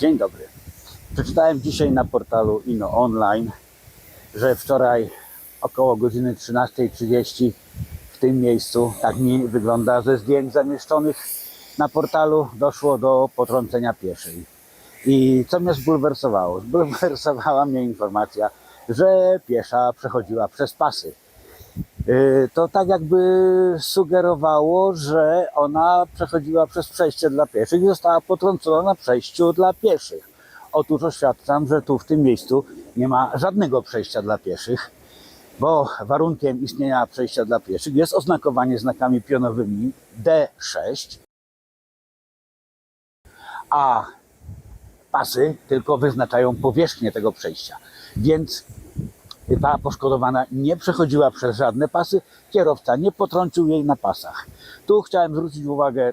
Dzień dobry. Przeczytałem dzisiaj na portalu Ino Online, że wczoraj około godziny 13.30 w tym miejscu, tak mi wygląda ze zdjęć zamieszczonych na portalu, doszło do potrącenia pieszej. I co mnie zbulwersowało? Zbulwersowała mnie informacja, że piesza przechodziła przez pasy. Yy, To tak jakby sugerowało, że ona przechodziła przez przejście dla pieszych i została potrącona na przejściu dla pieszych. Otóż oświadczam, że tu w tym miejscu nie ma żadnego przejścia dla pieszych, bo warunkiem istnienia przejścia dla pieszych jest oznakowanie znakami pionowymi D6, a pasy tylko wyznaczają powierzchnię tego przejścia. Więc ta poszkodowana nie przechodziła przez żadne pasy, kierowca nie potrącił jej na pasach. Tu chciałem zwrócić uwagę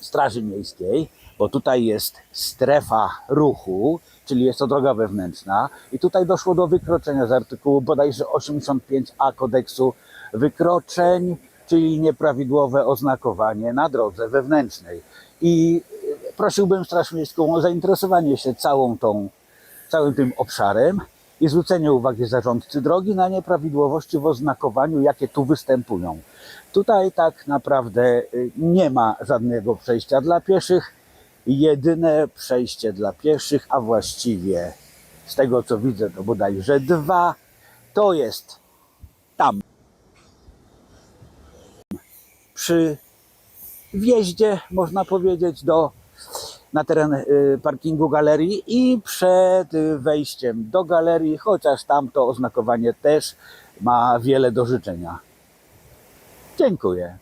Straży Miejskiej, bo tutaj jest strefa ruchu, czyli jest to droga wewnętrzna i tutaj doszło do wykroczenia z artykułu bodajże 85a kodeksu wykroczeń, czyli nieprawidłowe oznakowanie na drodze wewnętrznej. I prosiłbym Straż Miejską o zainteresowanie się całą tą, całym tym obszarem i zwrócenie uwagi zarządcy drogi na nieprawidłowości w oznakowaniu, jakie tu występują. Tutaj tak naprawdę y, nie ma żadnego przejścia dla pieszych. Jedyne przejście dla pieszych, a właściwie z tego co widzę, to bodajże dwa, to jest tam przy wjeździe, można powiedzieć, do, na teren y, parkingu galerii i przed wejściem do galerii, chociaż tam to oznakowanie też ma wiele do życzenia. Dziękuję.